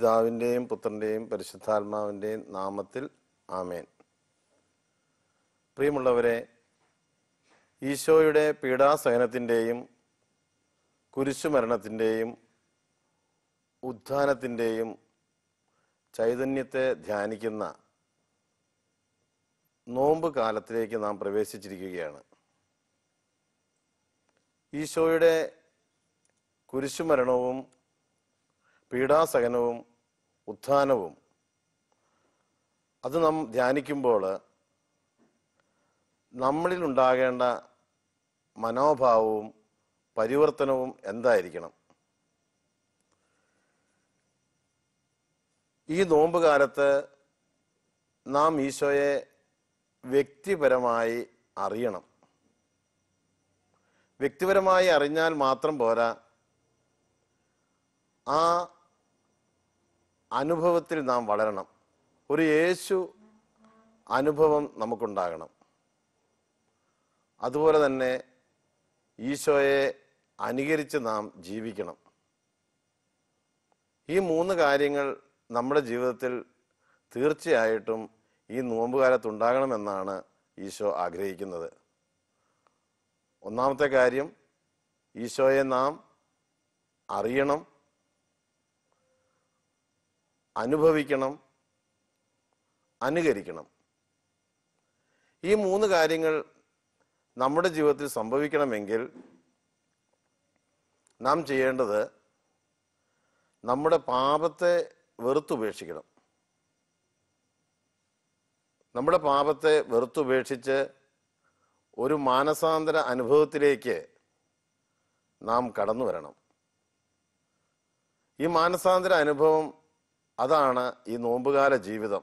പിതാവിന്റെയും പുത്രന്റെയും പരിശുദ്ധാത്മാവിന്റെയും നാമത്തിൽ ആമേൻ. പ്രിയമുള്ളവരെ ഈശോയുടെ പീഡാസഹനത്തിന്റെയും കുരിശുമരണത്തിന്റെയും ഉത്ഥാനത്തിന്റെയും ചൈതന്യത്തെ ധ്യാനിക്കുന്ന നോമ്പ് കാലത്തിലേക്ക് നാം പ്രവേശിച്ചിരിക്കുകയാണ്. ഈശോയുടെ കുരിശുമരണവും പീഡാസഹനവും ഉത്ഥാനവും. അത് നാം ധ്യാനിക്കുമ്പോൾ നമ്മളിൽ ഉണ്ടാകേണ്ട മനോഭാവവും പരിവർത്തനവും എന്തായിരിക്കണം? ഈ നോമ്പ് കാലത്ത് നാം ഈശോയെ വ്യക്തിപരമായി അറിയണം. വ്യക്തിപരമായി അറിഞ്ഞാൽ മാത്രം പോരാ. ആ അനുഭവത്തിൽ നാം വളരണം. ഒരു യേശു അനുഭവം നമുക്കുണ്ടാകണം. അതുപോലെ തന്നെ ഈശോയെ അനുകരിച്ച് നാം ജീവിക്കണം. ഈ മൂന്ന് കാര്യങ്ങൾ നമ്മുടെ ജീവിതത്തിൽ തീർച്ചയായിട്ടും ഈ നോമ്പുകാലത്ത് ഉണ്ടാകണമെന്നാണ് ഈശോ ആഗ്രഹിക്കുന്നത്. ഒന്നാമത്തെ കാര്യം ഈശോയെ നാം അറിയണം. അനുഭവിക്കണം അനുകരിക്കണം. ഈ മൂന്ന് കാര്യങ്ങൾ നമ്മുടെ ജീവിതത്തിൽ സംഭവിക്കണമെങ്കിൽ നാം ചെയ്യേണ്ടത് നമ്മുടെ പാപത്തെ വെറുത്തുപേക്ഷിക്കണം നമ്മുടെ പാപത്തെ വെറുത്തുപേക്ഷിച്ച് ഒരു മാനസാന്തര അനുഭവത്തിലേക്ക് നാം കടന്നു വരണം. ഈ മാനസാന്തര അനുഭവം അതാണ് ഈ നോമ്പുകാല ജീവിതം.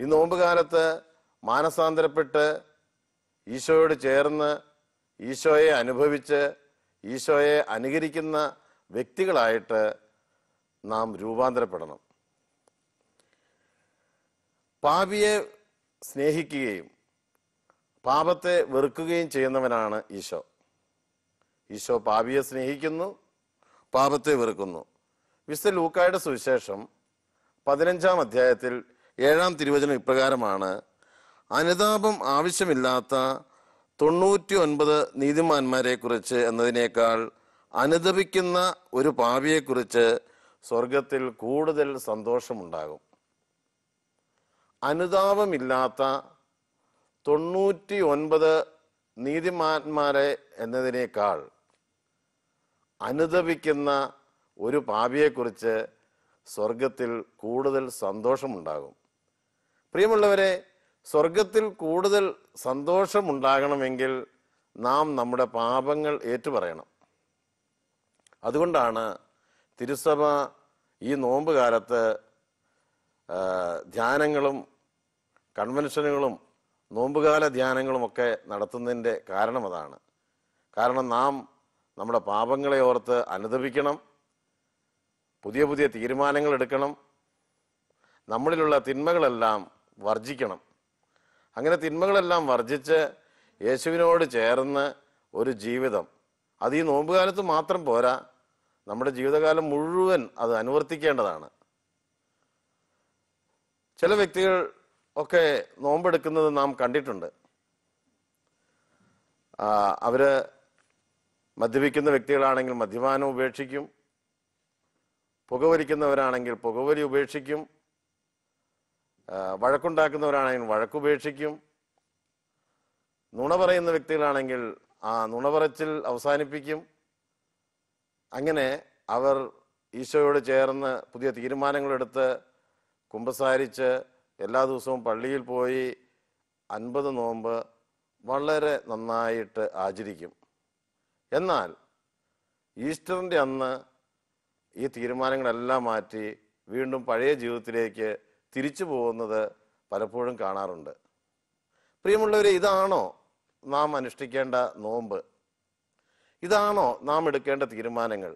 ഈ നോമ്പുകാലത്ത് മാനസാന്തരപ്പെട്ട് ഈശോയോട് ചേർന്ന് ഈശോയെ അനുഭവിച്ച് ഈശോയെ അനുകരിക്കുന്ന വ്യക്തികളായിട്ട് നാം രൂപാന്തരപ്പെടണം. പാപിയെ സ്നേഹിക്കുകയും പാപത്തെ വെറുക്കുകയും ചെയ്യുന്നവനാണ് ഈശോ. ഈശോ പാപിയെ സ്നേഹിക്കുന്നു പാപത്തെ വെറുക്കുന്നു. വിശുദ്ധ ലൂക്കായുടെ സുവിശേഷം പതിനഞ്ചാം അധ്യായത്തിൽ ഏഴാം തിരുവചനം ഇപ്രകാരമാണ്. അനുതാപം ആവശ്യമില്ലാത്ത തൊണ്ണൂറ്റി ഒൻപത് നീതിമാന്മാരെ കുറിച്ച് എന്നതിനേക്കാൾ അനുദപിക്കുന്ന ഒരു പാപിയെക്കുറിച്ച് സ്വർഗത്തിൽ കൂടുതൽ സന്തോഷമുണ്ടാകും. അനുതാപമില്ലാത്ത തൊണ്ണൂറ്റി ഒൻപത് നീതിമാന്മാരെ എന്നതിനേക്കാൾ അനുദപിക്കുന്ന ഒരു പാപിയെക്കുറിച്ച് സ്വർഗത്തിൽ കൂടുതൽ സന്തോഷമുണ്ടാകും. പ്രിയമുള്ളവരെ സ്വർഗത്തിൽ കൂടുതൽ സന്തോഷമുണ്ടാകണമെങ്കിൽ നാം നമ്മുടെ പാപങ്ങൾ ഏറ്റുപറയണം. അതുകൊണ്ടാണ് തിരുസഭ ഈ നോമ്പ് കാലത്ത് ധ്യാനങ്ങളും കൺവെൻഷനുകളും നോമ്പുകാല ധ്യാനങ്ങളുമൊക്കെ നടത്തുന്നതിന്റെ കാരണം അതാണ്. കാരണം നാം നമ്മുടെ പാപങ്ങളെ ഓർത്ത് അനുദപിക്കണം പുതിയ പുതിയ തീരുമാനങ്ങൾ എടുക്കണം. നമ്മളിലുള്ള തിന്മകളെല്ലാം വർജിക്കണം അങ്ങനെ തിന്മകളെല്ലാം വർജിച്ച് യേശുവിനോട് ചേർന്ന് ഒരു ജീവിതം. അത് ഈ നോമ്പുകാലത്ത് മാത്രം പോരാ. നമ്മുടെ ജീവിതകാലം മുഴുവൻ അത് അനുവർത്തിക്കേണ്ടതാണ്. ചില വ്യക്തികൾ ഒക്കെ നോമ്പെടുക്കുന്നത് നാം കണ്ടിട്ടുണ്ട്. അവർ മദ്യപിക്കുന്ന വ്യക്തികളാണെങ്കിൽ മദ്യപാനം ഉപേക്ഷിക്കും. പുകവലിക്കുന്നവരാണെങ്കിൽ പുകവലി ഉപേക്ഷിക്കും. വഴക്കുണ്ടാക്കുന്നവരാണെങ്കിൽ വഴക്കുപേക്ഷിക്കും. നുണ പറയുന്ന വ്യക്തികളാണെങ്കിൽ ആ നുണ പറച്ചിൽ അവസാനിപ്പിക്കും. അങ്ങനെ അവർ ഈശോയോട് ചേർന്ന് പുതിയ തീരുമാനങ്ങളെടുത്ത് കുമ്പസാരിച്ച് എല്ലാ ദിവസവും പള്ളിയിൽ പോയി അൻപത് നോമ്പ് വളരെ നന്നായിട്ട് ആചരിക്കും. എന്നാൽ ഈസ്റ്ററിന്റെ അന്ന് ഈ തീരുമാനങ്ങളെല്ലാം മാറ്റി വീണ്ടും പഴയ ജീവിതത്തിലേക്ക് തിരിച്ചു പോകുന്നത് പലപ്പോഴും കാണാറുണ്ട്. പ്രിയമുള്ളവരെ ഇതാണോ നാം അനുഷ്ഠിക്കേണ്ട നോമ്പ്? ഇതാണോ നാം എടുക്കേണ്ട തീരുമാനങ്ങൾ?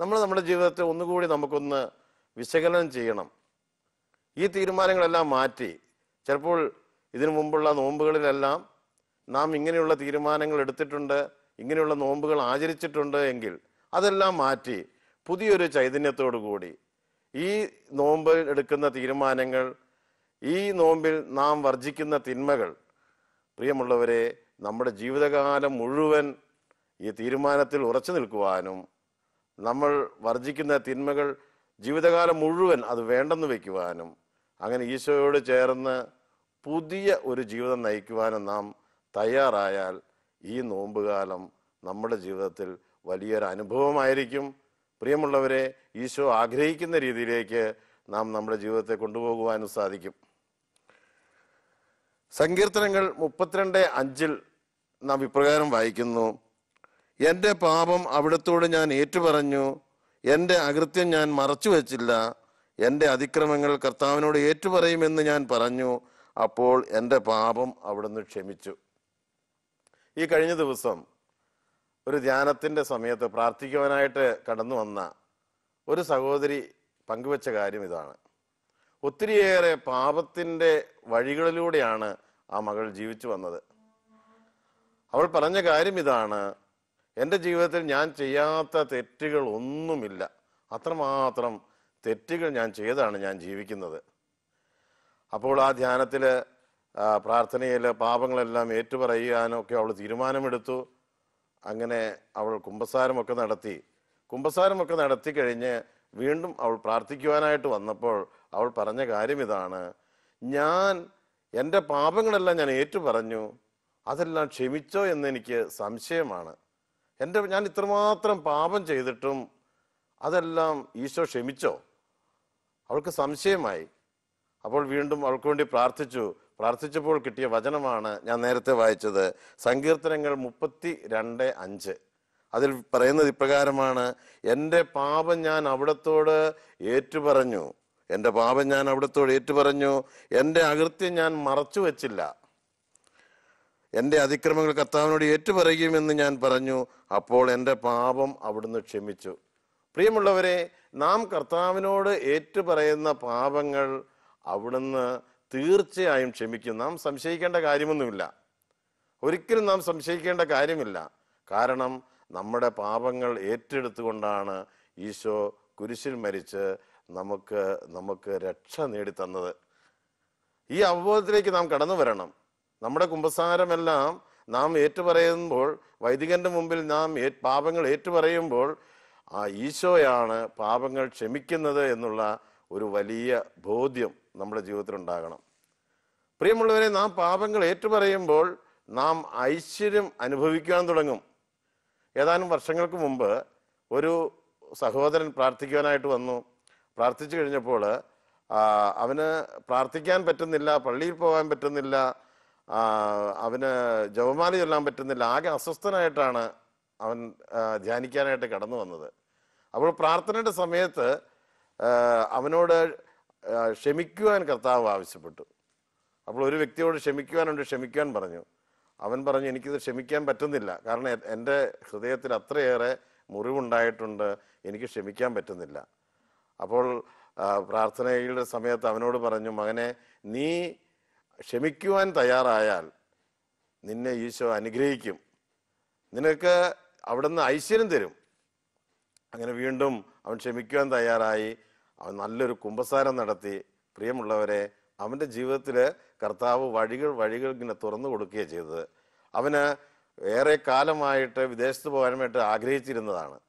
നമ്മൾ നമ്മുടെ ജീവിതത്തെ ഒന്നുകൂടി നമുക്കൊന്ന് വിശകലനം ചെയ്യണം. ഈ തീരുമാനങ്ങളെല്ലാം മാറ്റി ചിലപ്പോൾ ഇതിനു മുമ്പുള്ള നോമ്പുകളിലെല്ലാം നാം ഇങ്ങനെയുള്ള തീരുമാനങ്ങൾ എടുത്തിട്ടുണ്ട് ഇങ്ങനെയുള്ള നോമ്പുകൾ ആചരിച്ചിട്ടുണ്ട് എങ്കിൽ അതെല്ലാം മാറ്റി പുതിയൊരു ചൈതന്യത്തോടു കൂടി ഈ നോമ്പിൽ എടുക്കുന്ന തീരുമാനങ്ങൾ ഈ നോമ്പിൽ നാം വർജിക്കുന്ന തിന്മകൾ പ്രിയമുള്ളവരെ നമ്മുടെ ജീവിതകാലം മുഴുവൻ ഈ തീരുമാനത്തിൽ ഉറച്ചു നിൽക്കുവാനും നമ്മൾ വർജിക്കുന്ന തിന്മകൾ ജീവിതകാലം മുഴുവൻ അത് വേണ്ടെന്ന് വയ്ക്കുവാനും അങ്ങനെ ഈശോയോട് ചേർന്ന് പുതിയ ഒരു ജീവിതം നയിക്കുവാനും നാം തയ്യാറായാൽ ഈ നോമ്പുകാലം നമ്മുടെ ജീവിതത്തിൽ വലിയൊരു അനുഭവമായിരിക്കും. പ്രിയമുള്ളവരെ ഈശോ ആഗ്രഹിക്കുന്ന രീതിയിലേക്ക് നാം നമ്മുടെ ജീവിതത്തെ കൊണ്ടുപോകുവാനും സാധിക്കും. സങ്കീർത്തനങ്ങൾ മുപ്പത്തിരണ്ട് അഞ്ചിൽ നാം ഇപ്രകാരം വായിക്കുന്നു. എന്റെ പാപം അവിടത്തോട് ഞാൻ ഏറ്റുപറഞ്ഞു. എന്റെ അകൃത്യം ഞാൻ മറച്ചു വച്ചില്ല. എന്റെ അതിക്രമങ്ങൾ കർത്താവിനോട് ഏറ്റുപറയുമെന്ന് ഞാൻ പറഞ്ഞു. അപ്പോൾ എന്റെ പാപം അവിടുന്ന് ക്ഷമിച്ചു. ഈ കഴിഞ്ഞ ദിവസം ഒരു ധ്യാനത്തിന്റെ സമയത്ത് പ്രാർത്ഥിക്കുവാനായിട്ട് കടന്നു വന്ന ഒരു സഹോദരി പങ്കുവച്ച കാര്യം ഇതാണ്. ഒത്തിരിയേറെ പാപത്തിന്റെ വഴികളിലൂടെയാണ് ആ മകൾ ജീവിച്ചു വന്നത്. അവൾ പറഞ്ഞ കാര്യം ഇതാണ് എന്റെ ജീവിതത്തിൽ ഞാൻ ചെയ്യാത്ത തെറ്റുകൾ ഒന്നുമില്ല അത്രമാത്രം തെറ്റുകൾ ഞാൻ ചെയ്താണ് ഞാൻ ജീവിക്കുന്നത്. അപ്പോൾ ആ ധ്യാനത്തിൽ പ്രാർത്ഥനയിൽ പാപങ്ങളെല്ലാം ഏറ്റുപറയാനൊക്കെ അവൾ തീരുമാനമെടുത്തു. അങ്ങനെ അവൾ കുമ്പസാരമൊക്കെ നടത്തി. കുമ്പസാരമൊക്കെ നടത്തി കഴിഞ്ഞ് വീണ്ടും അവൾ പ്രാർത്ഥിക്കുവാനായിട്ട് വന്നപ്പോൾ അവൾ പറഞ്ഞ കാര്യം ഇതാണ്. ഞാൻ എന്റെ പാപങ്ങളെല്ലാം ഞാൻ ഏറ്റു പറഞ്ഞു അതെല്ലാം ക്ഷമിച്ചോ എന്ന് എനിക്ക് സംശയമാണ്. എന്റെ ഞാൻ ഇത്രമാത്രം പാപം ചെയ്തിട്ടും അതെല്ലാം ഈശോ ക്ഷമിച്ചോ? അവൾക്ക് സംശയമായി. അപ്പോൾ വീണ്ടും അവൾക്ക് വേണ്ടി പ്രാർത്ഥിച്ചു. പ്രാർത്ഥിച്ചപ്പോൾ കിട്ടിയ വചനമാണ് ഞാൻ നേരത്തെ വായിച്ചത്. സങ്കീർത്തനങ്ങൾ മുപ്പത്തി രണ്ട് അഞ്ച്. അതിൽ പറയുന്നത് ഇപ്രകാരമാണ് എന്റെ പാപം ഞാൻ അവിടത്തോട് ഏറ്റുപറഞ്ഞു. എന്റെ പാപം ഞാൻ അവിടത്തോട് ഏറ്റുപറഞ്ഞു. എന്റെ അകൃത്യം ഞാൻ മറച്ചു വച്ചില്ല. എന്റെ അതിക്രമങ്ങൾ കർത്താവിനോട് ഏറ്റുപറയുമെന്ന് ഞാൻ പറഞ്ഞു. അപ്പോൾ എന്റെ പാപം അവിടുന്ന് ക്ഷമിച്ചു. പ്രിയമുള്ളവരെ നാം കർത്താവിനോട് ഏറ്റുപറയുന്ന പാപങ്ങൾ അവിടുന്ന് തീർച്ചയായും ക്ഷമിക്കും. നാം സംശയിക്കേണ്ട കാര്യമൊന്നുമില്ല. ഒരിക്കലും നാം സംശയിക്കേണ്ട കാര്യമില്ല. കാരണം നമ്മുടെ പാപങ്ങൾ ഏറ്റെടുത്തുകൊണ്ടാണ് ഈശോ കുരിശിൽ മരിച്ച് നമുക്ക് നമുക്ക് രക്ഷ നേടിത്തന്നത്. ഈ അവബോധത്തിലേക്ക് നാം കടന്നു വരണം. നമ്മുടെ കുമ്പസാരമെല്ലാം നാം ഏറ്റുപറയുമ്പോൾ വൈദികന്റെ മുമ്പിൽ നാം പാപങ്ങൾ ഏറ്റുപറയുമ്പോൾ ആ ഈശോയാണ് പാപങ്ങൾ ക്ഷമിക്കുന്നത് എന്നുള്ള ഒരു വലിയ ബോധ്യം. നമ്മുടെ ജീവിതത്തിൽ ഉണ്ടാകണം പ്രിയമുള്ളവരെ നാം പാപങ്ങൾ ഏറ്റുപറയുമ്പോൾ നാം ഐശ്വര്യം അനുഭവിക്കാൻ തുടങ്ങും. ഏതാനും വർഷങ്ങൾക്ക് മുമ്പ് ഒരു സഹോദരൻ പ്രാർത്ഥിക്കുവാനായിട്ട് വന്നു. പ്രാർത്ഥിച്ചു കഴിഞ്ഞപ്പോൾ അവന് പ്രാർത്ഥിക്കാൻ പറ്റുന്നില്ല പള്ളിയിൽ പോകാൻ പറ്റുന്നില്ല അവന് ജപമാല ചൊല്ലാൻ പറ്റുന്നില്ല ആകെ അസ്വസ്ഥനായിട്ടാണ് അവൻ ധ്യാനിക്കാനായിട്ട് കടന്നു വന്നത്. അപ്പോൾ പ്രാർത്ഥനയുടെ സമയത്ത് അവനോട് ക്ഷമിക്കുവാൻ കർത്താവ് ആവശ്യപ്പെട്ടു. അപ്പോൾ ഒരു വ്യക്തിയോട് ക്ഷമിക്കുവാനുണ്ട് ക്ഷമിക്കാൻ പറഞ്ഞു. അവൻ പറഞ്ഞു എനിക്കിത് ക്ഷമിക്കാൻ പറ്റുന്നില്ല. കാരണം എന്റെ ഹൃദയത്തിൽ അത്രയേറെ മുറിവുണ്ടായിട്ടുണ്ട്. എനിക്ക് ക്ഷമിക്കാൻ പറ്റുന്നില്ല. അപ്പോൾ പ്രാർത്ഥനയുടെ സമയത്ത് അവനോട് പറഞ്ഞു മകനെ നീ ക്ഷമിക്കുവാൻ തയ്യാറായാൽ നിന്നെ ഈശോ അനുഗ്രഹിക്കും. നിനക്ക് അവിടുന്ന് ഐശ്വര്യം തരും. അങ്ങനെ വീണ്ടും അവൻ ക്ഷമിക്കുവാൻ തയ്യാറായി. അവൻ നല്ലൊരു കുമ്പസാരം നടത്തി. പ്രിയമുള്ളവരെ അവന്റെ ജീവിതത്തിൽ കർത്താവ് വഴികൾ വഴികൾ ഇങ്ങനെ തുറന്നു കൊടുക്കുകയാണ് ചെയ്തത്. അവന് ഏറെ കാലമായിട്ട് വിദേശത്ത് പോകാനായിട്ട് ആഗ്രഹിച്ചിരുന്നതാണ്.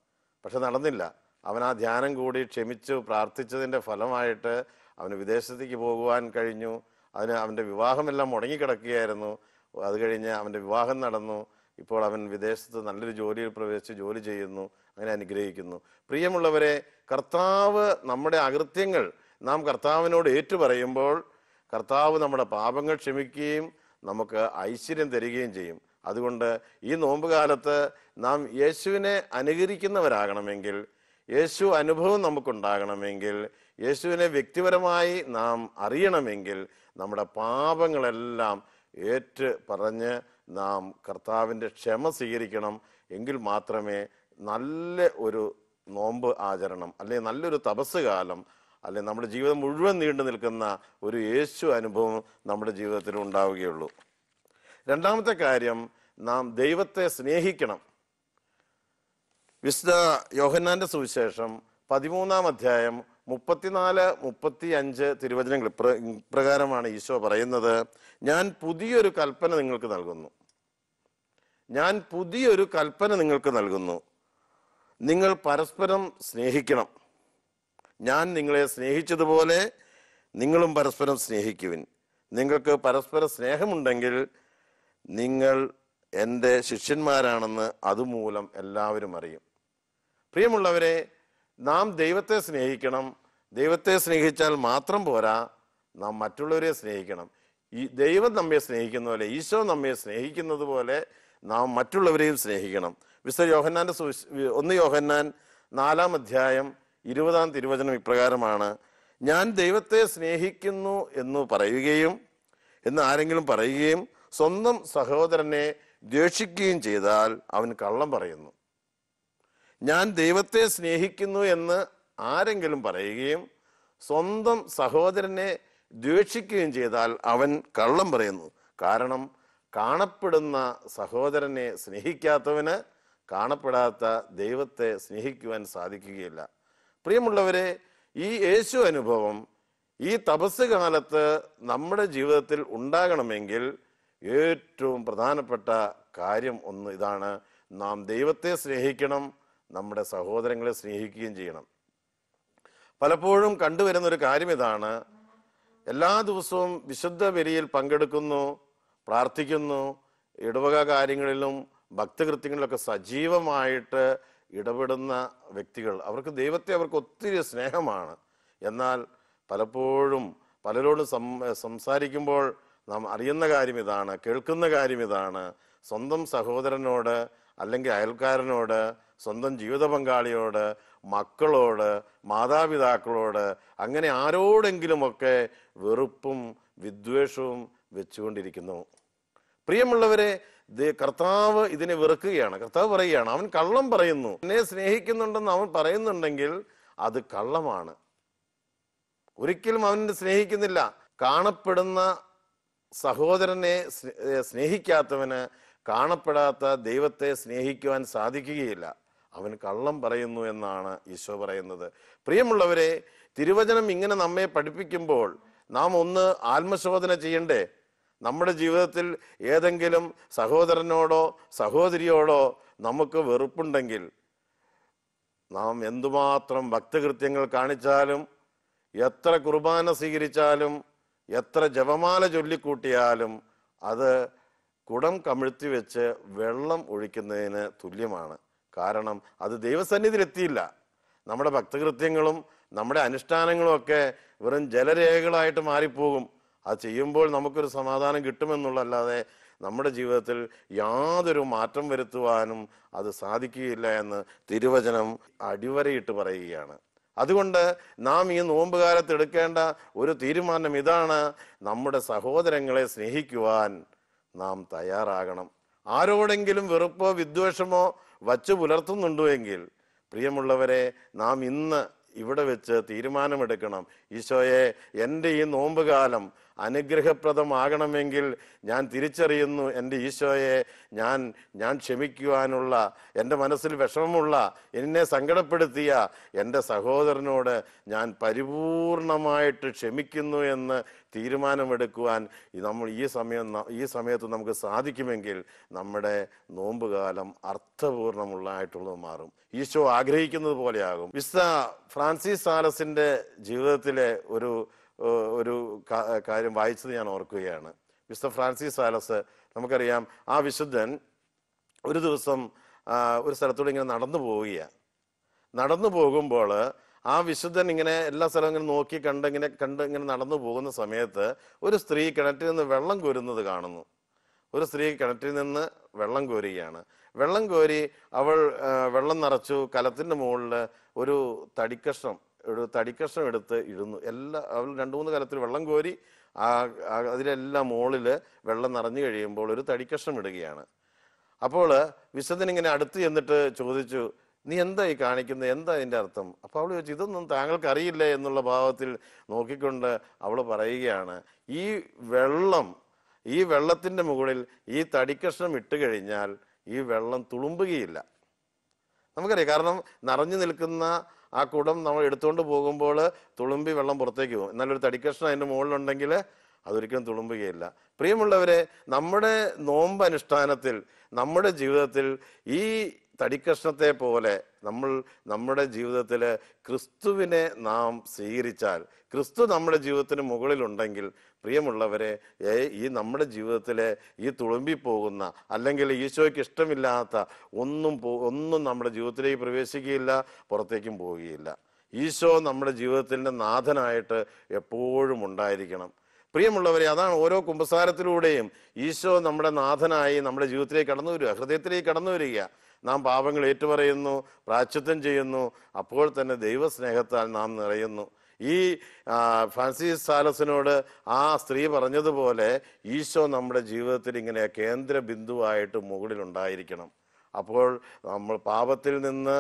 പക്ഷെ നടന്നില്ല. അവൻ ആ ധ്യാനം കൂടി ക്ഷമിച്ചു പ്രാർത്ഥിച്ചതിന്റെ ഫലമായിട്ട് അവന് വിദേശത്തേക്ക് പോകുവാൻ കഴിഞ്ഞു. അതിന് അവന്റെ വിവാഹമെല്ലാം മുടങ്ങിക്കിടക്കുകയായിരുന്നു. അത് കഴിഞ്ഞ് അവന്റെ വിവാഹം നടന്നു. ഇപ്പോൾ അവൻ വിദേശത്ത് നല്ലൊരു ജോലിയിൽ പ്രവേശിച്ച് ജോലി ചെയ്യുന്നു അങ്ങനെ അനുഗ്രഹിക്കുന്നു. പ്രിയമുള്ളവരെ കർത്താവ് നമ്മുടെ അകൃത്യങ്ങൾ നാം കർത്താവിനോട് ഏറ്റുപറയുമ്പോൾ കർത്താവ് നമ്മുടെ പാപങ്ങൾ ക്ഷമിക്കുകയും നമുക്ക് ഐശ്വര്യം തരികയും ചെയ്യും. അതുകൊണ്ട് ഈ നോമ്പ് കാലത്ത് നാം യേശുവിനെ അനുകരിക്കുന്നവരാകണമെങ്കിൽ യേശു അനുഭവം നമുക്കുണ്ടാകണമെങ്കിൽ യേശുവിനെ വ്യക്തിപരമായി നാം അറിയണമെങ്കിൽ നമ്മുടെ പാപങ്ങളെല്ലാം ഏറ്റ് പറഞ്ഞ് നാം കർത്താവിന്റെ ക്ഷമ സ്വീകരിക്കണം എങ്കിൽ മാത്രമേ നല്ല ഒരു നോമ്പ് ആചരണം അല്ലെങ്കിൽ നല്ലൊരു തപസ് കാലം അല്ലെങ്കിൽ നമ്മുടെ ജീവിതം മുഴുവൻ നീണ്ടു നിൽക്കുന്ന ഒരു യേശു അനുഭവം നമ്മുടെ ജീവിതത്തിൽ ഉണ്ടാവുകയുള്ളൂ. രണ്ടാമത്തെ കാര്യം നാം ദൈവത്തെ സ്നേഹിക്കണം. വിശുദ്ധ യോഹന്നാന്റെ സുവിശേഷം പതിമൂന്നാം അധ്യായം മുപ്പത്തിനാല് മുപ്പത്തി അഞ്ച് തിരുവചനങ്ങൾ ഇപ്ര- ഇപ്രകാരമാണ് ഈശോ പറയുന്നത്. ഞാൻ പുതിയൊരു കൽപ്പന നിങ്ങൾക്ക് നൽകുന്നു. ഞാൻ പുതിയൊരു കൽപ്പന നിങ്ങൾക്ക് നൽകുന്നു. നിങ്ങൾ പരസ്പരം സ്നേഹിക്കണം. ഞാൻ നിങ്ങളെ സ്നേഹിച്ചതുപോലെ നിങ്ങളും പരസ്പരം സ്നേഹിക്കുവിൻ. നിങ്ങൾക്ക് പരസ്പര സ്നേഹമുണ്ടെങ്കിൽ നിങ്ങൾ എന്റെ ശിഷ്യന്മാരാണെന്ന് അതുമൂലം എല്ലാവരും അറിയും. പ്രിയമുള്ളവരെ നാം ദൈവത്തെ സ്നേഹിക്കണം. ദൈവത്തെ സ്നേഹിച്ചാൽ മാത്രം പോരാ. നാം മറ്റുള്ളവരെ സ്നേഹിക്കണം. ഈ ദൈവം നമ്മെ സ്നേഹിക്കുന്ന പോലെ ഈശോ നമ്മെ സ്നേഹിക്കുന്നത് പോലെ നാം മറ്റുള്ളവരെയും സ്നേഹിക്കണം. വിശ്വ യോഹന്നാന്റെ ഒന്ന് യോഹന്നാൻ നാലാം അധ്യായം ഇരുപതാം തിരുവചനം ഇപ്രകാരമാണ്. ഞാൻ ദൈവത്തെ സ്നേഹിക്കുന്നു എന്ന് പറയുകയും എന്ന് ആരെങ്കിലും പറയുകയും സ്വന്തം സഹോദരനെ ദ്വേഷിക്കുകയും ചെയ്താൽ അവൻ കള്ളം പറയുന്നു. ഞാൻ ദൈവത്തെ സ്നേഹിക്കുന്നു എന്ന് ആരെങ്കിലും പറയുകയും സ്വന്തം സഹോദരനെ ദ്വേഷിക്കുകയും ചെയ്താൽ അവൻ കള്ളം പറയുന്നു. കാരണം കാണപ്പെടുന്ന സഹോദരനെ സ്നേഹിക്കാത്തവന് കാണപ്പെടാത്ത ദൈവത്തെ സ്നേഹിക്കുവാൻ സാധിക്കുകയില്ല. പ്രിയമുള്ളവരെ ഈ യേശു അനുഭവം ഈ തപസ് കാലത്ത് നമ്മുടെ ജീവിതത്തിൽ ഉണ്ടാകണമെങ്കിൽ ഏറ്റവും പ്രധാനപ്പെട്ട കാര്യം ഒന്ന് ഇതാണ്. നാം ദൈവത്തെ സ്നേഹിക്കണം നമ്മുടെ സഹോദരങ്ങളെ സ്നേഹിക്കുകയും ചെയ്യണം. പലപ്പോഴും കണ്ടുവരുന്ന ഒരു കാര്യം ഇതാണ് എല്ലാ ദിവസവും വിശുദ്ധ ബലിയിൽ പങ്കെടുക്കുന്നു പ്രാർത്ഥിക്കുന്നു ഇടവക കാര്യങ്ങളിലും ഭക്തകൃത്യങ്ങളിലൊക്കെ സജീവമായിട്ട് ഇടപെടുന്ന വ്യക്തികൾ. അവർക്ക് ദൈവത്തെ അവർക്ക് ഒത്തിരി സ്നേഹമാണ്. എന്നാൽ പലപ്പോഴും പലരോട് സംസാരിക്കുമ്പോൾ നാം അറിയുന്ന കാര്യം ഇതാണ് കേൾക്കുന്ന കാര്യം ഇതാണ് സ്വന്തം സഹോദരനോട് അല്ലെങ്കിൽ അയൽക്കാരനോട് സ്വന്തം ജീവിത പങ്കാളിയോട് മക്കളോട് മാതാപിതാക്കളോട് അങ്ങനെ ആരോടെങ്കിലുമൊക്കെ വെറുപ്പും വിദ്വേഷവും വെച്ചുകൊണ്ടിരിക്കുന്നു. പ്രിയമുള്ളവരെ കർത്താവ് ഇതിനെ വെറുക്കുകയാണ്. കർത്താവ് പറയുകയാണ് അവൻ കള്ളം പറയുന്നു. എന്നെ സ്നേഹിക്കുന്നുണ്ടെന്ന് അവൻ പറയുന്നുണ്ടെങ്കിൽ അത് കള്ളമാണ്. ഒരിക്കലും അവൻ സ്നേഹിക്കുന്നില്ല. കാണപ്പെടുന്ന സഹോദരനെ സ്നേഹിക്കാത്തവന് കാണപ്പെടാത്ത ദൈവത്തെ സ്നേഹിക്കുവാൻ സാധിക്കുകയില്ല. അവൻ കള്ളം പറയുന്നു എന്നാണ് ഈശോ പറയുന്നത്. പ്രിയമുള്ളവരെ തിരുവചനം ഇങ്ങനെ നമ്മെ പഠിപ്പിക്കുമ്പോൾ നാം ഒന്ന് ആത്മശോധന ചെയ്യണ്ടേ? നമ്മുടെ ജീവിതത്തിൽ ഏതെങ്കിലും സഹോദരനോടോ സഹോദരിയോടോ നമുക്ക് വെറുപ്പുണ്ടെങ്കിൽ നാം എന്തുമാത്രം ഭക്തകൃത്യങ്ങൾ കാണിച്ചാലും എത്ര കുർബാന സ്വീകരിച്ചാലും എത്ര ജപമാല ചൊല്ലിക്കൂട്ടിയാലും അത് കുടം കമിഴ്ത്തി വെച്ച് വെള്ളം ഒഴിക്കുന്നതിന് തുല്യമാണ്. കാരണം അത് ദൈവസന്നിധിയിൽ എത്തിയില്ല നമ്മുടെ ഭക്തകൃത്യങ്ങളും നമ്മുടെ അനുഷ്ഠാനങ്ങളും ഒക്കെ വെറും ജലരേഖകളായിട്ട് മാറിപ്പോകും. അത് ചെയ്യുമ്പോൾ നമുക്കൊരു സമാധാനം കിട്ടുമെന്നുള്ളല്ലാതെ നമ്മുടെ ജീവിതത്തിൽ യാതൊരു മാറ്റം വരുത്തുവാനും അത് സാധിക്കുകയില്ല എന്ന് തിരുവചനം അടിവരയിട്ട് പറയുകയാണ്. അതുകൊണ്ട് നാം ഈ നോമ്പുകാലത്ത് എടുക്കേണ്ട ഒരു തീരുമാനം ഇതാണ്. നമ്മുടെ സഹോദരങ്ങളെ സ്നേഹിക്കുവാൻ നാം തയ്യാറാകണം. ആരോടെങ്കിലും വെറുപ്പോ വിദ്വേഷമോ വച്ചു പുലർത്തുന്നുണ്ടോ എങ്കിൽ പ്രിയമുള്ളവരെ നാം ഇന്ന് ഇവിടെ വെച്ച് തീരുമാനമെടുക്കണം. ഈശോയെ എന്റെ ഈ നോമ്പ് കാലം അനുഗ്രഹപ്രദമാകണമെങ്കിൽ ഞാൻ തിരിച്ചറിയുന്നു എന്റെ ഈശോയെ. ഞാൻ ഞാൻ ക്ഷമിക്കുവാനുള്ള എന്റെ മനസ്സിൽ വിഷമമുള്ള എന്നെ സങ്കടപ്പെടുത്തിയ എന്റെ സഹോദരനോട് ഞാൻ പരിപൂർണമായിട്ട് ക്ഷമിക്കുന്നു എന്ന് തീരുമാനമെടുക്കുവാൻ നമ്മൾ ഈ സമയം ഈ സമയത്ത് നമുക്ക് സാധിക്കുമെങ്കിൽ നമ്മുടെ നോമ്പുകാലം അർത്ഥപൂർണമുള്ളതായിട്ടുള്ളത് മാറും. ഈശോ ആഗ്രഹിക്കുന്നത് പോലെയാകും. വിസ്ത ഫ്രാൻസിസ് സാലസിന്റെ ജീവിതത്തിലെ ഒരു ഒരു കാര്യം വായിച്ചത് ഞാൻ ഓർക്കുകയാണ്. വിശുദ്ധ ഫ്രാൻസിസ് സാലസ് നമുക്കറിയാം ആ വിശുദ്ധൻ ഒരു ദിവസം ഒരു സ്ഥലത്തൂടെ ഇങ്ങനെ നടന്നു പോവുകയാണ്. നടന്നു പോകുമ്പോൾ ആ വിശുദ്ധൻ ഇങ്ങനെ എല്ലാ സ്ഥലവും ഇങ്ങനെ നോക്കി കണ്ട് ഇങ്ങനെ കണ്ട് ഇങ്ങനെ നടന്നു പോകുന്ന സമയത്ത് ഒരു സ്ത്രീ കിണറ്റിൽ നിന്ന് വെള്ളം കോരുന്നത് കാണുന്നു. ഒരു സ്ത്രീ കിണറ്റിൽ നിന്ന് വെള്ളം കോരുകയാണ്. വെള്ളം കോരി അവൾ വെള്ളം നിറച്ചു കലത്തിന്റെ മുകളിൽ ഒരു തടിക്കഷ്ണം ഒരു തടിക്കഷ്ണം എടുത്ത് ഇടുന്നു. എല്ലാ അവൾ രണ്ടു മൂന്ന് കാലത്തിൽ വെള്ളം കോരി ആ അതിലെല്ലാം മുകളിൽ വെള്ളം നിറഞ്ഞു കഴിയുമ്പോൾ ഒരു തടിക്കഷ്ണം ഇടുകയാണ്. അപ്പോൾ വിശുദ്ധൻ ഇങ്ങനെ അടുത്ത് ചെന്നിട്ട് ചോദിച്ചു നീ എന്താ ഈ കാണിക്കുന്നത് എന്താ അതിന്റെ അർത്ഥം? അപ്പോൾ അവൾ ചോദിച്ചു ഇതൊന്നും താങ്കൾക്ക് അറിയില്ല എന്നുള്ള ഭാവത്തിൽ നോക്കിക്കൊണ്ട് അവൾ പറയുകയാണ് ഈ വെള്ളം ഈ വെള്ളത്തിന്റെ മുകളിൽ ഈ തടിക്കഷ്ണം ഇട്ട് കഴിഞ്ഞാൽ ഈ വെള്ളം തുളുമ്പുകയില്ല. നമുക്കറിയാം. കാരണം നിറഞ്ഞു നിൽക്കുന്ന ആ കുടം നമ്മൾ എടുത്തുകൊണ്ട് പോകുമ്പോൾ തുളുമ്പി വെള്ളം പുറത്തേക്ക് പോകും. എന്നാലൊരു തടിക്കഷ്ണം അതിന്റെ മുകളിലുണ്ടെങ്കിൽ അതൊരിക്കലും തുളുമ്പുകയില്ല. പ്രിയമുള്ളവരെ നമ്മുടെ നോമ്പ് അനുഷ്ഠാനത്തിൽ നമ്മുടെ ജീവിതത്തിൽ ഈ തടിക്കഷ്ണത്തെ പോലെ നമ്മൾ നമ്മുടെ ജീവിതത്തിൽ ക്രിസ്തുവിനെ നാം സ്വീകരിച്ചാൽ ക്രിസ്തു നമ്മുടെ ജീവിതത്തിന് മുകളിലുണ്ടെങ്കിൽ പ്രിയമുള്ളവരെ ഈ നമ്മുടെ ജീവിതത്തിലെ ഈ തുളുമ്പി പോകുന്ന അല്ലെങ്കിൽ ഈശോയ്ക്ക് ഇഷ്ടമില്ലാത്ത ഒന്നും ഒന്നും നമ്മുടെ ജീവിതത്തിലേക്ക് പ്രവേശിക്കുകയില്ല പുറത്തേക്കും പോവുകയില്ല. ഈശോ നമ്മുടെ ജീവിതത്തിന്റെ നാഥനായിട്ട് എപ്പോഴും ഉണ്ടായിരിക്കണം. പ്രിയമുള്ളവരെ അതാണ് ഓരോ കുമ്പസാരത്തിലൂടെയും ഈശോ നമ്മുടെ നാഥനായി നമ്മുടെ ജീവിതത്തിലേക്ക് കടന്നു വരിക ഹൃദയത്തിലേക്ക് കടന്നു വരിക. നാം പാപങ്ങൾ ഏറ്റുപറയുന്നു പ്രാച്യത്വം ചെയ്യുന്നു അപ്പോൾ തന്നെ ദൈവസ്നേഹത്താൽ നാം നിറയുന്നു. ഈ ഫ്രാൻസിസ് സാലസിനോട് ആ സ്ത്രീ പറഞ്ഞതുപോലെ ഈശോ നമ്മുടെ ജീവിതത്തിൽ ഇങ്ങനെ കേന്ദ്ര ബിന്ദുവായിട്ട് മുകളിലുണ്ടായിരിക്കണം. അപ്പോൾ നമ്മൾ പാപത്തിൽ നിന്ന്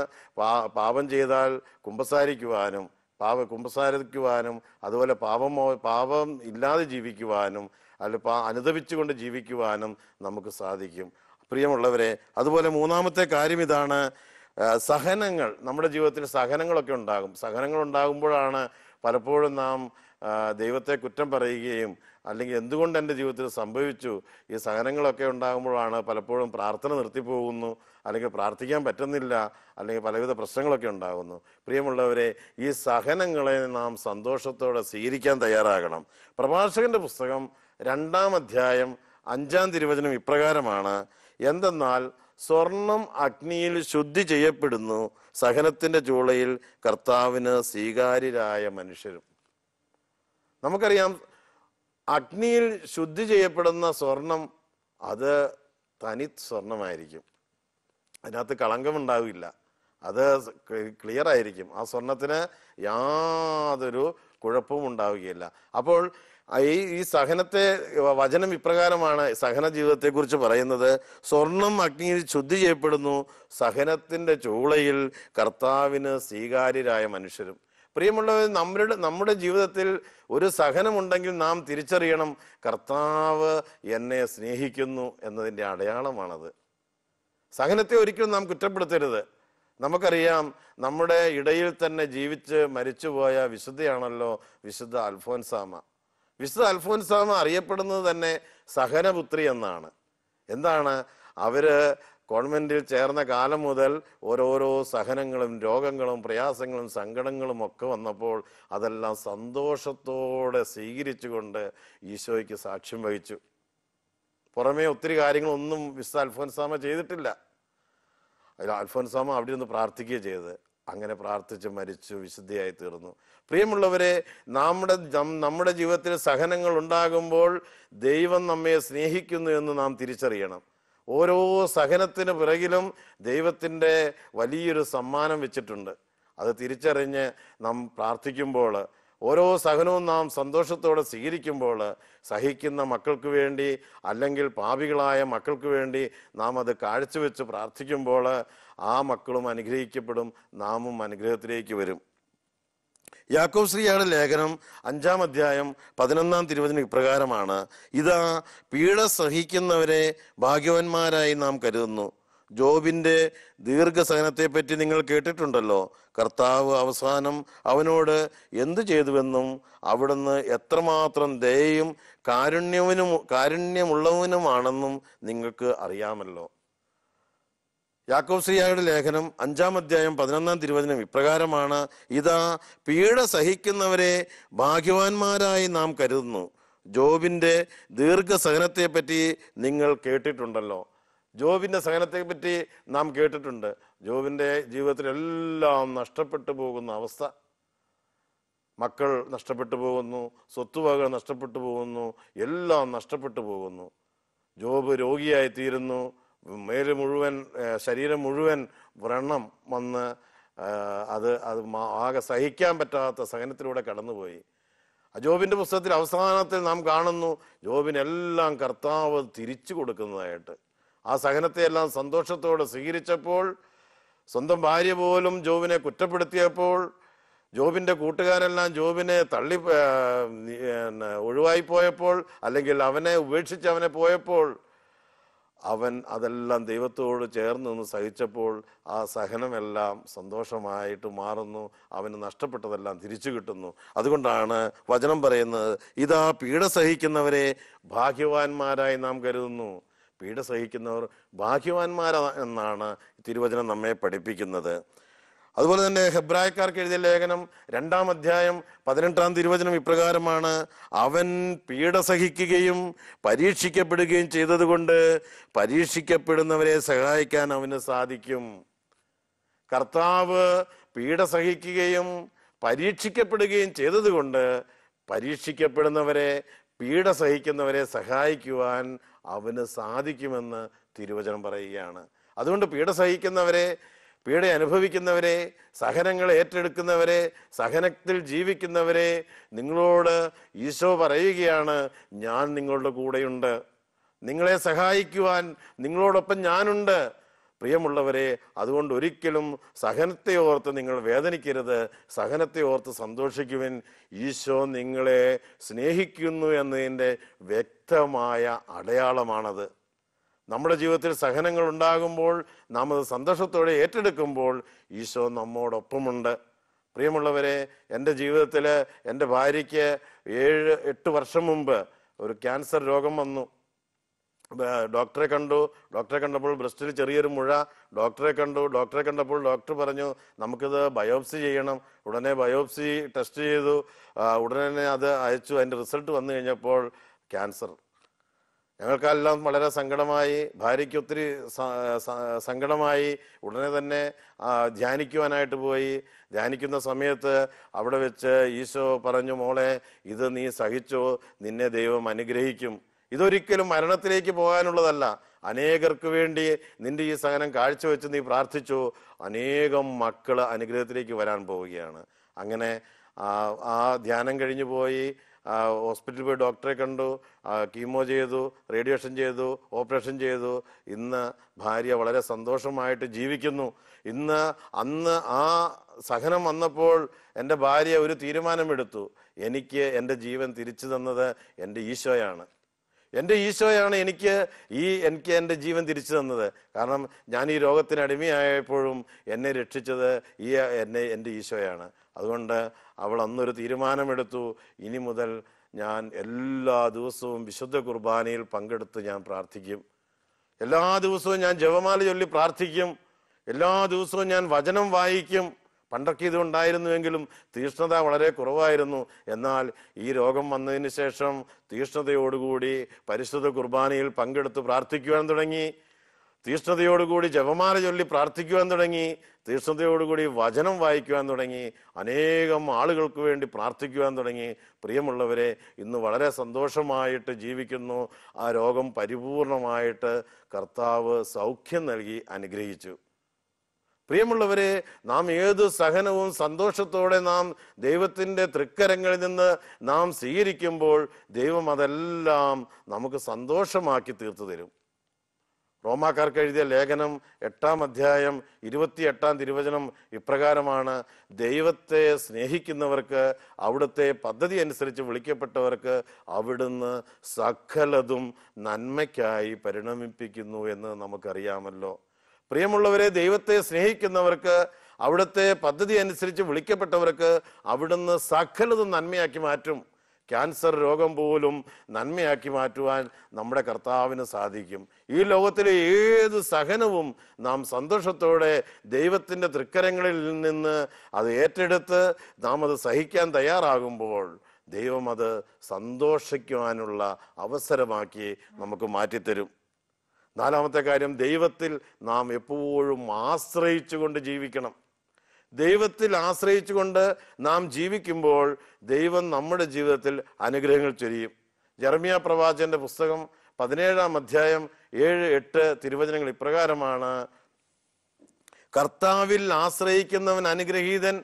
പാപം ചെയ്താൽ കുമ്പസാരിക്കുവാനും പാപ കുമ്പസാരിക്കുവാനും അതുപോലെ പാപമോ പാപം ഇല്ലാതെ ജീവിക്കുവാനും അല്ല പാ അനുദപിച്ചുകൊണ്ട് ജീവിക്കുവാനും നമുക്ക് സാധിക്കും. പ്രിയമുള്ളവരെ അതുപോലെ മൂന്നാമത്തെ കാര്യം ഇതാണ് സഹനങ്ങൾ. നമ്മുടെ ജീവിതത്തിൽ സഹനങ്ങളൊക്കെ ഉണ്ടാകും. സഹനങ്ങൾ ഉണ്ടാകുമ്പോഴാണ് പലപ്പോഴും നാം ദൈവത്തെ കുറ്റം പറയുകയും അല്ലെങ്കിൽ എന്തുകൊണ്ട് എന്റെ ജീവിതത്തിൽ സംഭവിച്ചു? ഈ സഹനങ്ങളൊക്കെ ഉണ്ടാകുമ്പോഴാണ് പലപ്പോഴും പ്രാർത്ഥന നിർത്തിപ്പോകുന്നു അല്ലെങ്കിൽ പ്രാർത്ഥിക്കാൻ പറ്റുന്നില്ല അല്ലെങ്കിൽ പലവിധ പ്രശ്നങ്ങളൊക്കെ ഉണ്ടാകുന്നു. പ്രിയമുള്ളവരെ ഈ സഹനങ്ങളെ നാം സന്തോഷത്തോടെ സ്വീകരിക്കാൻ തയ്യാറാകണം. പ്രഭാഷകന്റെ പുസ്തകം രണ്ടാം അധ്യായം അഞ്ചാം തിരുവചനം ഇപ്രകാരമാണ് എന്തെന്നാൽ സ്വർണം അഗ്നിയിൽ ശുദ്ധി ചെയ്യപ്പെടുന്നു. സഹനത്തിന്റെ ചൂളയിൽ കർത്താവിന് സ്വീകാര്യരായ മനുഷ്യരും. നമുക്കറിയാം അഗ്നിയിൽ ശുദ്ധി ചെയ്യപ്പെടുന്ന സ്വർണം അത് തനി സ്വർണമായിരിക്കും. അതിനകത്ത് കളങ്കമുണ്ടാവില്ല അത് ക്ലിയർ ആയിരിക്കും ആ സ്വർണത്തിന് യാതൊരു കുഴപ്പവും ഉണ്ടാവുകയില്ല. അപ്പോൾ ഈ ഈ സഹനത്തെ വചനം ഇപ്രകാരമാണ് സഹന ജീവിതത്തെക്കുറിച്ച് പറയുന്നത്. സ്വർണം അഗ്നിയിൽ ശുദ്ധി ചെയ്യപ്പെടുന്നു. സഹനത്തിന്റെ ചൂളയിൽ കർത്താവിന് സ്വീകാര്യരായ മനുഷ്യരും. പ്രിയമുള്ളവർ നമ്മുടെ നമ്മുടെ ജീവിതത്തിൽ ഒരു സഹനമുണ്ടെങ്കിൽ നാം തിരിച്ചറിയണം കർത്താവ് എന്നെ സ്നേഹിക്കുന്നു എന്നതിന്റെ അടയാളമാണത്. സഹനത്തെ ഒരിക്കലും നാം കുറ്റപ്പെടുത്തരുത്. നമുക്കറിയാം നമ്മുടെ ഇടയിൽ തന്നെ ജീവിച്ച് മരിച്ചുപോയ വിശുദ്ധയാണല്ലോ വിശുദ്ധ അൽഫോൻസാമ വിശുദ്ധ അൽഫോൻസാമ അറിയപ്പെടുന്നത് തന്നെ സഹനപുത്രി എന്നാണ്. എന്താണ്? അവർ കോൺവെന്റിൽ ചേർന്ന കാലം മുതൽ ഓരോരോ സഹനങ്ങളും രോഗങ്ങളും പ്രയാസങ്ങളും സങ്കടങ്ങളും ഒക്കെ വന്നപ്പോൾ അതെല്ലാം സന്തോഷത്തോടെ സ്വീകരിച്ചുകൊണ്ട് ഈശോയ്ക്ക് സാക്ഷ്യം വഹിച്ചു. പുറമേ ഒത്തിരി കാര്യങ്ങളൊന്നും വിശുദ്ധ അൽഫോൻസാമ ചെയ്തിട്ടില്ല. അൽഫോൻസാമ അവിടെ നിന്ന് പ്രാർത്ഥിക്കുകയും ചെയ്തത്. അങ്ങനെ പ്രാർത്ഥിച്ച് മരിച്ചു വിശുദ്ധിയായി തീർന്നു പ്രിയമുള്ളവരെ നമ്മുടെ നമ്മുടെ ജീവിതത്തിൽ സഹനങ്ങൾ ഉണ്ടാകുമ്പോൾ ദൈവം നമ്മെ സ്നേഹിക്കുന്നു എന്ന് നാം തിരിച്ചറിയണം. ഓരോ സഹനത്തിന് പിറകിലും ദൈവത്തിന്റെ വലിയൊരു സമ്മാനം വെച്ചിട്ടുണ്ട്. അത് തിരിച്ചറിഞ്ഞ് നാം പ്രാർത്ഥിക്കുമ്പോൾ ഓരോ സഹനവും നാം സന്തോഷത്തോടെ സ്വീകരിക്കുമ്പോൾ സഹിക്കുന്ന മക്കൾക്ക് വേണ്ടി അല്ലെങ്കിൽ പാപികളായ മക്കൾക്ക് വേണ്ടി നാം അത് കാഴ്ചവെച്ച് പ്രാർത്ഥിക്കുമ്പോൾ ആ മക്കളും അനുഗ്രഹിക്കപ്പെടും നാമും അനുഗ്രഹത്തിലേക്ക് വരും. യാക്കോബ് ശ്രീയുടെ ലേഖനം അഞ്ചാം അധ്യായം പതിനൊന്നാം തിരുവചനം ഇപ്രകാരമാണ്. ഇതാ പീഡ സഹിക്കുന്നവരെ ഭാഗ്യവാന്മാരായി നാം കരുതുന്നു. ജോബിന്റെ ദീർഘസഹനത്തെ പറ്റി നിങ്ങൾ കേട്ടിട്ടുണ്ടല്ലോ. കർത്താവ് അവസാനം അവനോട് എന്തു ചെയ്തുവെന്നും അവിടുന്ന് എത്രമാത്രം ദയയും കാരുണ്യവനും കാരുണ്യമുള്ളവനുമാണെന്നും നിങ്ങൾക്ക് അറിയാമല്ലോ. യാക്കോബ് ശ്രീയായുടെ ലേഖനം അഞ്ചാം അധ്യായം പതിനൊന്നാം തിരുവചനം ഇപ്രകാരമാണ്. ഇതാ പീഡ സഹിക്കുന്നവരെ ഭാഗ്യവാന്മാരായി നാം കരുതുന്നു. ജോബിന്റെ ദീർഘസഹനത്തെ പറ്റി നിങ്ങൾ കേട്ടിട്ടുണ്ടല്ലോ. ജോബിന്റെ സഹനത്തെപ്പറ്റി നാം കേട്ടിട്ടുണ്ട്. ജോബിന്റെ ജീവിതത്തിലെല്ലാം നഷ്ടപ്പെട്ടു പോകുന്ന അവസ്ഥ. മക്കൾ നഷ്ടപ്പെട്ടു പോകുന്നു സ്വത്തുവകകൾ നഷ്ടപ്പെട്ടു പോകുന്നു എല്ലാം നഷ്ടപ്പെട്ടു പോകുന്നു. ജോബ് രോഗിയായി തീരുന്നു മേൽ മുഴുവൻ ശരീരം മുഴുവൻ വ്രണം വന്ന് അത് അത് ആകെ സഹിക്കാൻ പറ്റാത്ത സഹനത്തിലൂടെ കടന്നുപോയി. ജോബിന്റെ പുസ്തകത്തിൽ അവസാനത്തിൽ നാം കാണുന്നു ജോബിനെല്ലാം കർത്താവ് തിരിച്ചു കൊടുക്കുന്നതായിട്ട്. ആ സഹനത്തെ എല്ലാം സന്തോഷത്തോടെ സ്വീകരിച്ചപ്പോൾ സ്വന്തം ഭാര്യ പോലും ജോബിനെ കുറ്റപ്പെടുത്തിയപ്പോൾ ജോബിന്റെ കൂട്ടുകാരെല്ലാം ജോബിനെ തള്ളി ഒഴിവായി പോയപ്പോൾ അല്ലെങ്കിൽ അവനെ ഉപേക്ഷിച്ച് അവനെ പോയപ്പോൾ അവൻ അതെല്ലാം ദൈവത്തോട് ചേർന്ന് നിന്ന് സഹിച്ചപ്പോൾ ആ സഹനമെല്ലാം സന്തോഷമായിട്ട് മാറുന്നു അവന് നഷ്ടപ്പെട്ടതെല്ലാം തിരിച്ചു കിട്ടുന്നു. അതുകൊണ്ടാണ് വചനം പറയുന്നത് ഇതാ പീഡ സഹിക്കുന്നവരെ ഭാഗ്യവാന്മാരായി നാം കരുതുന്നു. പീഡ സഹിക്കുന്നവർ ഭാഗ്യവാന്മാരാ എന്നാണ് തിരുവചനം നമ്മെ പഠിപ്പിക്കുന്നത്. അതുപോലെ തന്നെ ഹെബ്രായക്കാർക്ക് എഴുതിയ ലേഖനം രണ്ടാം അധ്യായം പതിനെട്ടാം തിരുവചനം ഇപ്രകാരമാണ്. അവൻ പീഡ സഹിക്കുകയും പരീക്ഷിക്കപ്പെടുകയും ചെയ്തതുകൊണ്ട് പരീക്ഷിക്കപ്പെടുന്നവരെ സഹായിക്കാൻ അവന് സാധിക്കും. കർത്താവ് പീഡ സഹിക്കുകയും പരീക്ഷിക്കപ്പെടുകയും ചെയ്തതുകൊണ്ട് പരീക്ഷിക്കപ്പെടുന്നവരെ പീഡ സഹിക്കുന്നവരെ സഹായിക്കുവാൻ അവന് സാധിക്കുമെന്ന് തിരുവചനം പറയുകയാണ്. അതുകൊണ്ട് പീഡ സഹിക്കുന്നവരെ പീഡ അനുഭവിക്കുന്നവരെ സഹനങ്ങൾ ഏറ്റെടുക്കുന്നവരെ സഹനത്തിൽ ജീവിക്കുന്നവരെ നിങ്ങളോട് ഈശോ പറയുകയാണ് ഞാൻ നിങ്ങളുടെ കൂടെയുണ്ട്. നിങ്ങളെ സഹായിക്കുവാൻ നിങ്ങളോടൊപ്പം ഞാനുണ്ട്. പ്രിയമുള്ളവരെ അതുകൊണ്ട് ഒരിക്കലും സഹനത്തെ ഓർത്ത് നിങ്ങൾ വേദനിക്കരുത്. സഹനത്തെ ഓർത്ത് സന്തോഷിക്കുവിൻ. ഈശോ നിങ്ങളെ സ്നേഹിക്കുന്നു എന്നതിന്റെ വ്യക്തമായ അടയാളമാണത്. നമ്മുടെ ജീവിതത്തിൽ സഹനങ്ങൾ ഉണ്ടാകുമ്പോൾ നാം അത് സന്തോഷത്തോടെ ഏറ്റെടുക്കുമ്പോൾ ഈശോ നമ്മോടൊപ്പമുണ്ട്. പ്രിയമുള്ളവരെ എന്റെ ജീവിതത്തിൽ എന്റെ ഭാര്യയ്ക്ക് ഏഴ് എട്ട് വർഷം മുമ്പ് ഒരു ക്യാൻസർ രോഗം വന്നു. ഡോക്ടറെ കണ്ടു. ഡോക്ടറെ കണ്ടപ്പോൾ ബ്രസ്റ്റിൽ ചെറിയൊരു മുഴ. ഡോക്ടറെ കണ്ടു. ഡോക്ടറെ കണ്ടപ്പോൾ ഡോക്ടർ പറഞ്ഞു നമുക്കിത് ബയോപ്സി ചെയ്യണം. ഉടനെ ബയോപ്സി ടെസ്റ്റ് ചെയ്തു. ഉടനെ അത് അയച്ചു. അതിന്റെ റിസൾട്ട് വന്നു കഴിഞ്ഞപ്പോൾ ക്യാൻസർ. ഞങ്ങൾക്കെല്ലാം വളരെ സങ്കടമായി. ഭാര്യയ്ക്ക് ഒത്തിരി സങ്കടമായി. ഉടനെ തന്നെ ധ്യാനിക്കുവാനായിട്ട് പോയി. ധ്യാനിക്കുന്ന സമയത്ത് അവിടെ വെച്ച് ഈശോ പറഞ്ഞു മോളെ ഇത് നീ സഹിച്ചോ. നിന്നെ ദൈവം അനുഗ്രഹിക്കും. ഇതൊരിക്കലും മരണത്തിലേക്ക് പോകാനുള്ളതല്ല. അനേകർക്ക് വേണ്ടി നിന്റെ ഈ സഹനം കാഴ്ചവെച്ച് നീ പ്രാർത്ഥിച്ചു. അനേകം മക്കൾ അനുഗ്രഹത്തിലേക്ക് വരാൻ പോവുകയാണ്. അങ്ങനെ ആ, ധ്യാനം കഴിഞ്ഞു പോയി. ഹോസ്പിറ്റലിൽ പോയി ഡോക്ടറെ കണ്ടു. കീമോ ചെയ്തു റേഡിയേഷൻ ചെയ്തു ഓപ്പറേഷൻ ചെയ്തു. ഇന്ന് ഭാര്യ വളരെ സന്തോഷമായിട്ട് ജീവിക്കുന്നു. ഇന്ന് അന്ന് ആ സഹനം വന്നപ്പോൾ എന്റെ ഭാര്യ ഒരു തീരുമാനമെടുത്തു. എനിക്ക് എന്റെ ജീവൻ തിരിച്ചു തന്നത് എന്റെ ഈശോയാണ്. എന്റെ ഈശോയാണ് എനിക്ക് ഈ എനിക്ക് എന്റെ ജീവൻ തിരിച്ചു തന്നത്. കാരണം ഞാൻ ഈ രോഗത്തിന് അടിമയായപ്പോഴും എന്നെ രക്ഷിച്ചത് ഈ എന്നെ എന്റെ ഈശോയാണ്. അതുകൊണ്ട് അവൾ അന്നൊരു തീരുമാനമെടുത്തു. ഇനി മുതൽ ഞാൻ എല്ലാ ദിവസവും വിശുദ്ധ കുർബാനയിൽ പങ്കെടുത്ത് ഞാൻ പ്രാർത്ഥിക്കും. എല്ലാ ദിവസവും ഞാൻ ജപമാല ചൊല്ലി പ്രാർത്ഥിക്കും. എല്ലാ ദിവസവും ഞാൻ വചനം വായിക്കും. പണ്ടൊക്കെ ഇത് ഉണ്ടായിരുന്നുവെങ്കിലും തീഷ്ണത വളരെ കുറവായിരുന്നു. എന്നാൽ ഈ രോഗം വന്നതിന് ശേഷം തീഷ്ണതയോടുകൂടി പരിശുദ്ധ കുർബാനയിൽ പങ്കെടുത്ത് പ്രാർത്ഥിക്കുവാൻ തുടങ്ങി. തീഷ്ണതയോടുകൂടി ജപമാല ചൊല്ലി പ്രാർത്ഥിക്കുവാൻ തുടങ്ങി. തീഷ്ണതയോടുകൂടി വചനം വായിക്കുവാൻ തുടങ്ങി. അനേകം ആളുകൾക്ക് വേണ്ടി പ്രാർത്ഥിക്കുവാൻ തുടങ്ങി. പ്രിയമുള്ളവരെ ഇന്ന് വളരെ സന്തോഷമായിട്ട് ജീവിക്കുന്നു. ആ രോഗം പരിപൂർണമായിട്ട് കർത്താവ് സൗഖ്യം നൽകി അനുഗ്രഹിച്ചു. പ്രിയമുള്ളവരെ നാം ഏത് സഹനവും സന്തോഷത്തോടെ നാം ദൈവത്തിന്റെ തൃക്കരങ്ങളിൽ നിന്ന് നാം സ്വീകരിക്കുമ്പോൾ ദൈവം അതെല്ലാം നമുക്ക് സന്തോഷമാക്കി തീർത്തു തരും. റോമാക്കാർക്ക് എഴുതിയ ലേഖനം എട്ടാം അധ്യായം ഇരുപത്തി എട്ടാം തിരുവചനം ഇപ്രകാരമാണ് ദൈവത്തെ സ്നേഹിക്കുന്നവർക്ക് അവിടുത്തെ പദ്ധതി അനുസരിച്ച് വിളിക്കപ്പെട്ടവർക്ക് അവിടുന്ന് സകലതും നന്മയ്ക്കായി പരിണമിപ്പിക്കുന്നു എന്ന് നമുക്കറിയാമല്ലോ. പ്രിയമുള്ളവരെ ദൈവത്തെ സ്നേഹിക്കുന്നവർക്ക് അവിടുത്തെ പദ്ധതി അനുസരിച്ച് വിളിക്കപ്പെട്ടവർക്ക് അവിടുന്ന് സകലതും നന്മയാക്കി മാറ്റും. ക്യാൻസർ രോഗം പോലും നന്മയാക്കി മാറ്റുവാൻ നമ്മുടെ കർത്താവിന് സാധിക്കും. ഈ ലോകത്തിലെ ഏത് സഹനവും നാം സന്തോഷത്തോടെ ദൈവത്തിന്റെ തൃക്കരങ്ങളിൽ നിന്ന് അത് ഏറ്റെടുത്ത് നാം അത് സഹിക്കാൻ തയ്യാറാകുമ്പോൾ ദൈവം അത് സന്തോഷിക്കുവാനുള്ള അവസരമാക്കി നമുക്ക് മാറ്റിത്തരും. നാലാമത്തെ കാര്യം ദൈവത്തിൽ നാം എപ്പോഴും ആശ്രയിച്ചുകൊണ്ട് ജീവിക്കണം. ദൈവത്തിൽ ആശ്രയിച്ചുകൊണ്ട് നാം ജീവിക്കുമ്പോൾ ദൈവം നമ്മുടെ ജീവിതത്തിൽ അനുഗ്രഹങ്ങൾ ചൊരിയും. ജർമിയ പ്രവാചന്റെ പുസ്തകം പതിനേഴാം അധ്യായം ഏഴ് എട്ട് തിരുവചനങ്ങൾ ഇപ്രകാരമാണ്. കർത്താവിൽ ആശ്രയിക്കുന്നവൻ അനുഗ്രഹീതൻ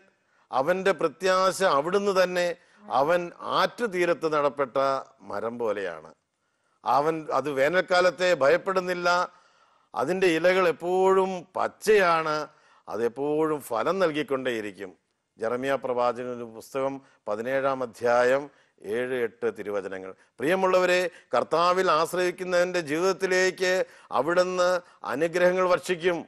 അവന്റെ പ്രത്യാശ അവിടുന്ന് തന്നെ അവൻ ആറ്റുതീരത്ത് നടപ്പെട്ട മരം പോലെയാണ്. അവൻ അത് വേനൽക്കാലത്തെ ഭയപ്പെടുന്നില്ല. അതിന്റെ ഇലകൾ എപ്പോഴും പച്ചയാണ്. അതെപ്പോഴും ഫലം നൽകിക്കൊണ്ടേയിരിക്കും. ജറമിയ പ്രവാചകന്റെ പുസ്തകം പതിനേഴാം അധ്യായം ഏഴ് എട്ട് തിരുവചനങ്ങൾ. പ്രിയമുള്ളവരെ കർത്താവിൽ ആശ്രയിക്കുന്നതിന്റെ ജീവിതത്തിലേക്ക് അവിടുന്ന് അനുഗ്രഹങ്ങൾ വർഷിക്കും.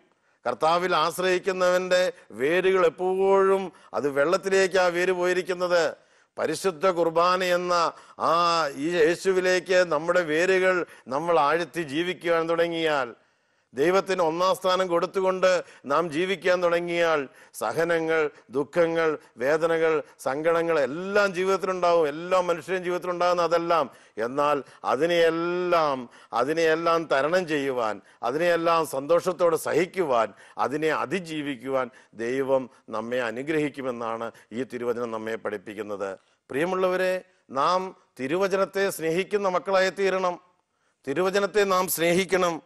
കർത്താവിൽ ആശ്രയിക്കുന്നവന്റെ വേരുകൾ എപ്പോഴും അത് വെള്ളത്തിലേക്ക് ആ വേര് പോയിരിക്കുന്നത്. പരിശുദ്ധ കുർബാന എന്ന ആ ഈ യേശുവിലേക്ക് നമ്മുടെ വേരുകൾ നമ്മൾ ആഴ്ത്തി ജീവിക്കുവാൻ തുടങ്ങിയാൽ ദൈവത്തിന് ഒന്നാം സ്ഥാനം കൊടുത്തുകൊണ്ട് നാം ജീവിക്കാൻ തുടങ്ങിയാൽ സഹനങ്ങൾ ദുഃഖങ്ങൾ വേദനകൾ സങ്കടങ്ങൾ എല്ലാം ജീവിതത്തിലുണ്ടാവും. എല്ലാ മനുഷ്യരും ജീവിതത്തിലുണ്ടാകുന്ന അതെല്ലാം. എന്നാൽ അതിനെയെല്ലാം അതിനെയെല്ലാം തരണം ചെയ്യുവാൻ അതിനെയെല്ലാം സന്തോഷത്തോടെ സഹിക്കുവാൻ അതിനെ അതിജീവിക്കുവാൻ ദൈവം നമ്മെ അനുഗ്രഹിക്കുമെന്നാണ് ഈ തിരുവചനം നമ്മെ പഠിപ്പിക്കുന്നത്. പ്രിയമുള്ളവരെ നാം തിരുവചനത്തെ സ്നേഹിക്കുന്ന മക്കളായി തീരണം തിരുവചനത്തെ നാം സ്നേഹിക്കണം.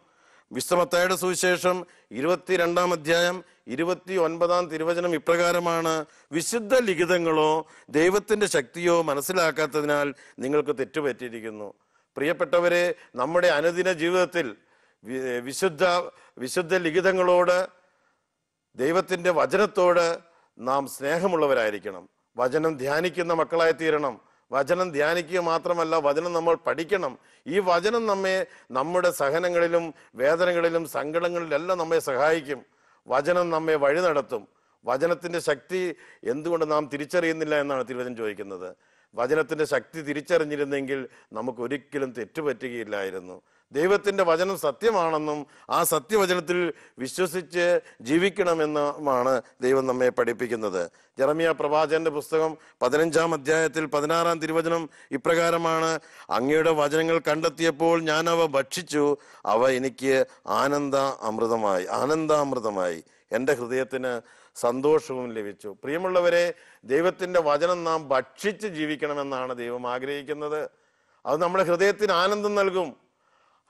വിശ്വമത്തായുടെ സുവിശേഷം ഇരുപത്തിരണ്ടാം അധ്യായം ഇരുപത്തി ഒൻപതാം തിരുവചനം ഇപ്രകാരമാണ് വിശുദ്ധ ലിഖിതങ്ങളോ ദൈവത്തിന്റെ ശക്തിയോ മനസ്സിലാക്കാത്തതിനാൽ നിങ്ങൾക്ക് തെറ്റുപറ്റിയിരിക്കുന്നു. പ്രിയപ്പെട്ടവരെ നമ്മുടെ അനുദിന ജീവിതത്തിൽ വിശുദ്ധ വിശുദ്ധ ലിഖിതങ്ങളോട് ദൈവത്തിന്റെ വചനത്തോട് നാം സ്നേഹമുള്ളവരായിരിക്കണം. വചനം ധ്യാനിക്കുന്ന മക്കളായി തീരണം വചനം ധ്യാനിക്കുക മാത്രമല്ല വചനം നമ്മൾ പഠിക്കണം. ഈ വചനം നമ്മെ നമ്മുടെ സഹനങ്ങളിലും വേദനകളിലും സങ്കടങ്ങളിലെല്ലാം നമ്മെ സഹായിക്കും. വചനം നമ്മെ വഴി നടത്തും. വചനത്തിന്റെ ശക്തി എന്തുകൊണ്ട് നാം തിരിച്ചറിയുന്നില്ല എന്നാണ് തിരുവചനം ചോദിക്കുന്നത്. വചനത്തിന്റെ ശക്തി തിരിച്ചറിഞ്ഞിരുന്നെങ്കിൽ നമുക്ക് ഒരിക്കലും തെറ്റുപറ്റുകയില്ലായിരുന്നു. ദൈവത്തിന്റെ വചനം സത്യമാണെന്നും ആ സത്യവചനത്തിൽ വിശ്വസിച്ച് ജീവിക്കണമെന്നുമാണ് ദൈവം നമ്മെ പഠിപ്പിക്കുന്നത്. ജെറമിയ പ്രവാചകന്റെ പുസ്തകം പതിനഞ്ചാം അധ്യായത്തിൽ പതിനാറാം തിരുവചനം ഇപ്രകാരമാണ് അങ്ങയുടെ വചനങ്ങൾ കണ്ടെത്തിയപ്പോൾ ഞാൻ അവ ഭക്ഷിച്ചു അവ എനിക്ക് ആനന്ദ അമൃതമായി ആനന്ദാമൃതമായി. എന്റെ ഹൃദയത്തിന് സന്തോഷവും ലഭിച്ചു. പ്രിയമുള്ളവരെ ദൈവത്തിന്റെ വചനം നാം ഭക്ഷിച്ച് ജീവിക്കണമെന്നാണ് ദൈവം ആഗ്രഹിക്കുന്നത്. അത് നമ്മുടെ ഹൃദയത്തിന് ആനന്ദം നൽകും.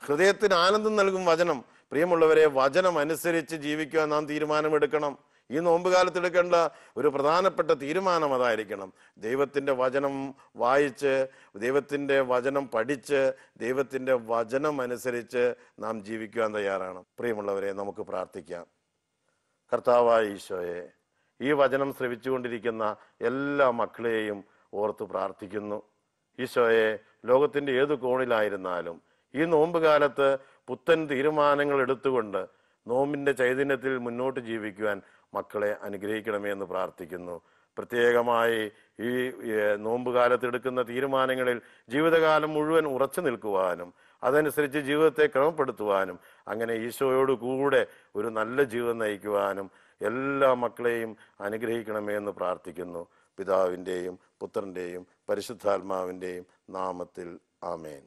ഹൃദയത്തിന് ആനന്ദം നൽകും വചനം. പ്രിയമുള്ളവരെ വചനം അനുസരിച്ച് ജീവിക്കുവാൻ നാം തീരുമാനമെടുക്കണം. ഈ നോമ്പ് കാലത്ത് എടുക്കേണ്ട ഒരു പ്രധാനപ്പെട്ട തീരുമാനം അതായിരിക്കണം. ദൈവത്തിന്റെ വചനം വായിച്ച് ദൈവത്തിന്റെ വചനം പഠിച്ച് ദൈവത്തിന്റെ വചനം അനുസരിച്ച് നാം ജീവിക്കുവാൻ തയ്യാറാണ്. പ്രിയമുള്ളവരെ നമുക്ക് പ്രാർത്ഥിക്കാം. കർത്താവായ ഈശോയെ ഈ വചനം ശ്രവിച്ചുകൊണ്ടിരിക്കുന്ന എല്ലാ മക്കളെയും ഓർത്ത് പ്രാർത്ഥിക്കുന്നു. ഈശോയെ ലോകത്തിന്റെ ഏത് കോണിലായിരുന്നാലും ഈ നോമ്പ് കാലത്ത് പുത്തൻ തീരുമാനങ്ങൾ എടുത്തുകൊണ്ട് നോമ്പിന്റെ ചൈതന്യത്തിൽ മുന്നോട്ട് ജീവിക്കുവാൻ മക്കളെ അനുഗ്രഹിക്കണമേ എന്ന് പ്രാർത്ഥിക്കുന്നു. പ്രത്യേകമായി ഈ നോമ്പുകാലത്ത് നോമ്പ് കാലത്ത് എടുക്കുന്ന തീരുമാനങ്ങളിൽ ജീവിതകാലം മുഴുവൻ ഉറച്ചു നിൽക്കുവാനും അതനുസരിച്ച് ജീവിതത്തെ ക്രമപ്പെടുത്തുവാനും അങ്ങനെ ഈശോയോട് കൂടെ ഒരു നല്ല ജീവിതം നയിക്കുവാനും എല്ലാ മക്കളെയും അനുഗ്രഹിക്കണമേ എന്ന് പ്രാർത്ഥിക്കുന്നു. പിതാവിന്റെയും പുത്രന്റെയും പരിശുദ്ധാത്മാവിന്റെയും നാമത്തിൽ ആമേൻ.